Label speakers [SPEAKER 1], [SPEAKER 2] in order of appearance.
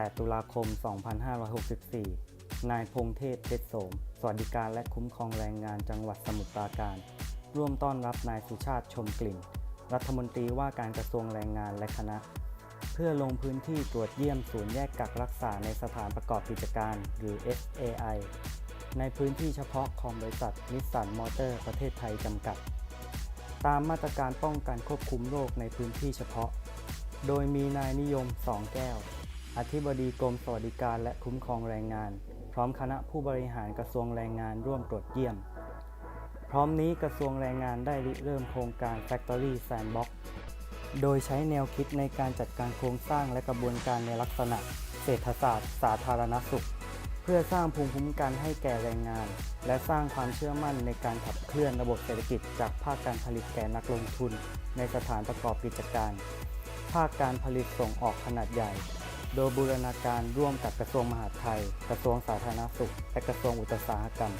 [SPEAKER 1] 8 ตุลาคม 2564 นายพงเทพเพชรโสม สวัสดิการและคุ้มครองแรงงานจังหวัดสมุทรปราการ ร่วมต้อนรับนายสุชาติชมกลิ่น รัฐมนตรีว่าการกระทรวงแรงงานและคณะ เพื่อลงพื้นที่ตรวจเยี่ยมศูนย์แยกกักรักษาในสถานประกอบกิจการ หรือ SAI ในพื้นที่เฉพาะของบริษัทนิสสันมอเตอร์ประเทศไทยจำกัด ตามมาตรการป้องกันควบคุมโรคในพื้นที่เฉพาะ โดยมีนายนิยมสองแก้ว อธิบดีกรมสวัสดิการและคุ้มครองแรงงาน พร้อมคณะผู้บริหารกระทรวงแรงงานร่วมตรวจเยี่ยม พร้อมนี้กระทรวงแรงงานได้ริเริ่มโครงการ Factory Sandbox โดยใช้แนวคิดในการจัดการโครงสร้างและกระบวนการในลักษณะ เศรษฐศาสตร์ สาธารณสุข เพื่อสร้างภูมิคุ้มกันให้แก่แรงงาน และสร้างความเชื่อมั่นในการขับเคลื่อนระบบเศรษฐกิจ จากภาคการผลิตแก่นักลงทุน ในสถานประกอบกิจการ ภาคการผลิตส่งออกขนาดใหญ่ โดยบูรณาการร่วมกับกระทรวงมหาดไทย กระทรวงสาธารณสุข และกระทรวงอุตสาหกรรม